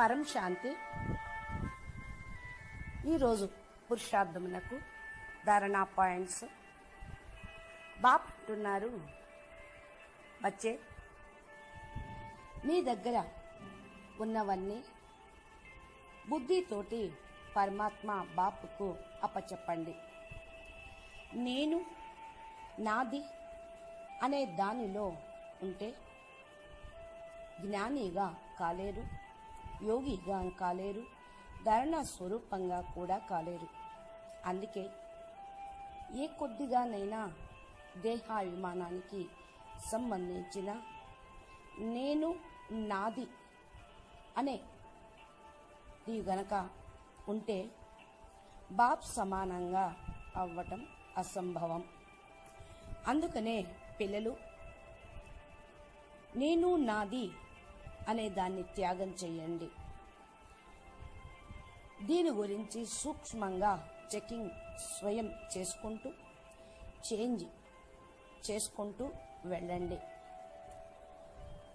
పరం శాంతి. ఈరోజు పురుషార్థమునకు ధారణా పాయింట్స్. బాప్ అంటున్నారు. వచ్చే మీ దగ్గర ఉన్నవన్నీ బుద్ధితోటి పరమాత్మ బాపుకు అప్పచెప్పండి. నేను నాది అనే దానిలో ఉంటే జ్ఞానిగా కాలేరు. యోగిగా కాలేరు ధరణ స్వరూపంగా కూడా కాలేరు. అందుకే ఏ కొద్దిగానైనా దేహాభిమానానికి సంబంధించిన నేను నాది అనే ఇది గనక ఉంటే బాప్ సమానంగా అవ్వటం అసంభవం. అందుకనే పిల్లలు నేను నాది అనే దాన్ని త్యాగం చేయండి. దీని గురించి సూక్ష్మంగా చెకింగ్ స్వయం చేసుకుంటూ చేంజ్ చేసుకుంటూ వెళ్ళండి.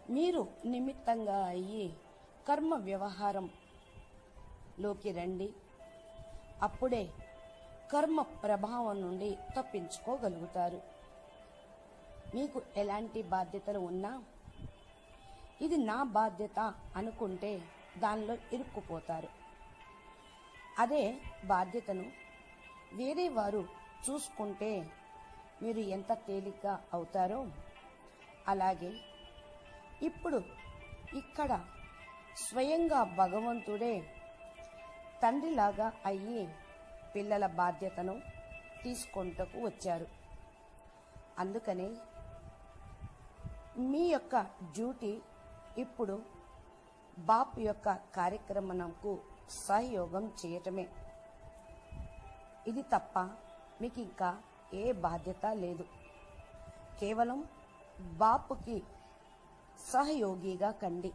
మీరు నిమిత్తంగా అయ్యి కర్మ వ్యవహారంలోకి రండి. అప్పుడే కర్మ ప్రభావం నుండి తప్పించుకోగలుగుతారు. మీకు ఎలాంటి బాధ్యతలు ఉన్నా ఇది నా బాధ్యత అనుకుంటే దానిలో ఇరుక్కుపోతారు. అదే బాధ్యతను వేరే వారు చూసుకుంటే మీరు ఎంత తేలిక అవుతారో అలాగే ఇప్పుడు ఇక్కడ స్వయంగా భగవంతుడే తండ్రిలాగా అయ్యి పిల్లల బాధ్యతను తీసుకుంటకు వచ్చారు. అందుకనే మీ యొక్క డ్యూటీ ఇప్పుడు బాప్ యొక్క కార్యక్రమంకు సహయోగం చేయటమే. ఇది తప్ప మీకు ఇంకా ఏ బాధ్యత లేదు. కేవలం బాపుకి సహయోగిగా కండి.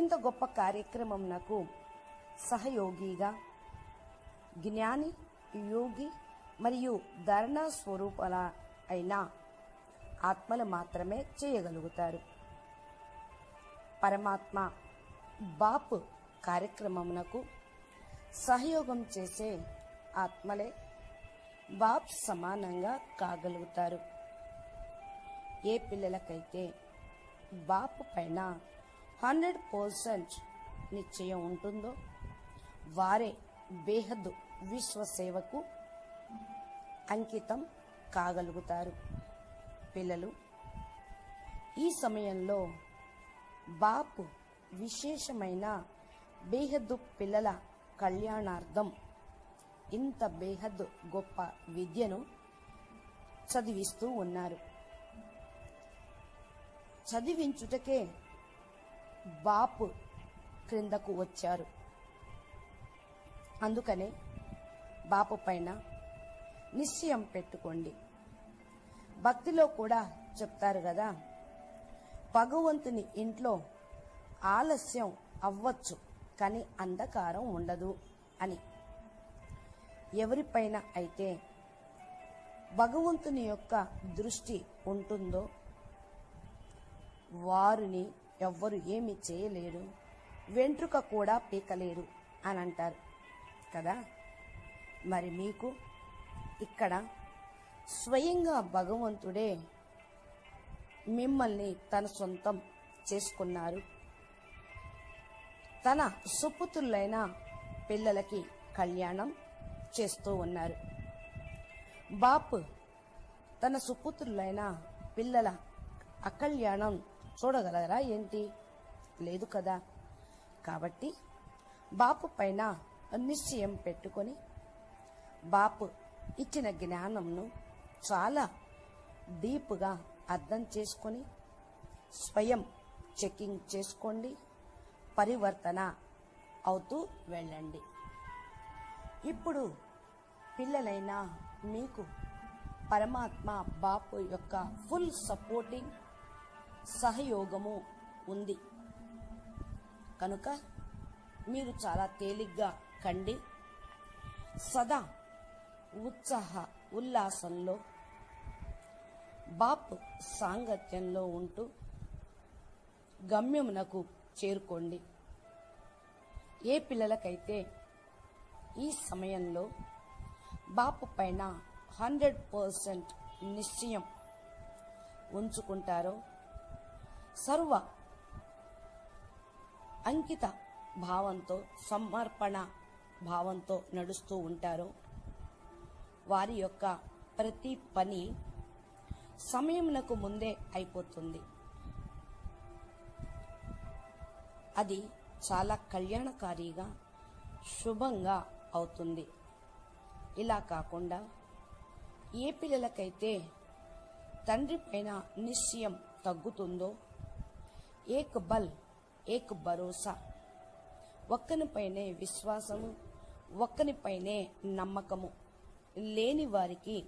ఇంత గొప్ప కార్యక్రమం నాకు సహయోగిగా జ్ఞాని యోగి మరియు ధర్ణ స్వరూపాల అయిన ఆత్మలు మాత్రమే చేయగలుగుతారు. పరమాత్మ బాప్ కార్యక్రమమునకు సహయోగం చేసే ఆత్మలే బాప్ సమానంగా కాగలుగుతారు. ఏ పిల్లలకైతే బాప్ పైన హండ్రెడ్ పర్సెంట్ నిశ్చయం ఉంటుందో వారే బేహద్దు విశ్వసేవకు అంకితం కాగలుగుతారు. పిల్లలు ఈ సమయంలో బాపు విశేషమైన బేహద్దు పిల్లల కళ్యాణార్థం. ఇంత బేహద్దు గొప్ప విద్యను చదివిస్తూ ఉన్నారు. చదివించుటకే బాపు క్రిందకు వచ్చారు. అందుకనే బాపు పైన నిశ్చయం పెట్టుకోండి. భక్తిలో కూడా చెప్తారు కదా భగవంతుని ఇంట్లో ఆలస్యం అవ్వచ్చు కానీ అంధకారం ఉండదు అని. ఎవరిపైన అయితే భగవంతుని యొక్క దృష్టి ఉంటుందో వారిని ఎవ్వరు ఏమి చేయలేరు వెంట్రుక కూడా పీకలేరు అని అంటారు కదా. మరి మీకు ఇక్కడ స్వయంగా భగవంతుడే మిమ్మల్ని తన సొంతం చేసుకున్నారు. తన సుపుతులైన పిల్లలకి కళ్యాణం చేస్తూ ఉన్నారు. బాప్ తన సుపుతులైన పిల్లల అకళ్యాణం చూడగలరా ఏంటి? లేదు కదా. కాబట్టి బాపు పైన నిశ్చయం పెట్టుకొని బాపు ఇచ్చిన జ్ఞానంను చాలా డీప్గా అర్థం చేసుకొని స్వయం చెకింగ్ చేసుకోండి పరివర్తన అవుతూ వెళ్ళండి. ఇప్పుడు పిల్లలైన మీకు పరమాత్మ బాపు యొక్క ఫుల్ సపోర్టింగ్ సహయోగము ఉంది. కనుక మీరు చాలా తేలిగ్గా కండి. సదా ఉత్సాహ ఉల్లాసంలో బాప్ సాంగత్యంలో ఉంటూ గమ్యమునకు చేరుకోండి. ఏ పిల్లలకైతే ఈ సమయంలో బాపు పైన హండ్రెడ్ పర్సెంట్ నిశ్చయం ఉంచుకుంటారో సర్వ అంకిత భావంతో సమర్పణ భావంతో నడుస్తూ ఉంటారో వారి యొక్క ప్రతి పని సమయమునకు ముందే అయిపోతుంది. అది చాలా కళ్యాణకారిగా శుభంగా అవుతుంది. ఇలా కాకుండా ఏ పిల్లలకైతే తండ్రి పైన నిశ్చయం తగ్గుతుందో ఏక్ బల్ ఏక్ భరోసా ఒక్కనిపైనే విశ్వాసము ఒక్కనిపైనే నమ్మకము లేని వారికి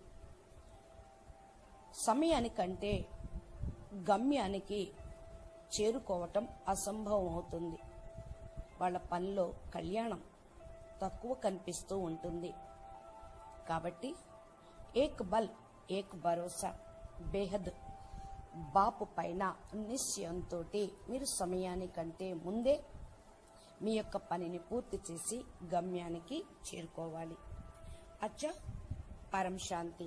సమయానికంటే గమ్యానికి చేరుకోవటం అసంభవం అవుతుంది వాళ్ళ పనిలో కళ్యాణం తక్కువ కనిపిస్తూ ఉంటుంది. కాబట్టి ఏక్ బల్ ఏక్ భరోసా బేహద్ బాపు పైన నిశ్చయంతో మీరు సమయానికంటే ముందే మీ యొక్క పనిని పూర్తి చేసి గమ్యానికి చేరుకోవాలి. అచ్చా పరం శాంతి.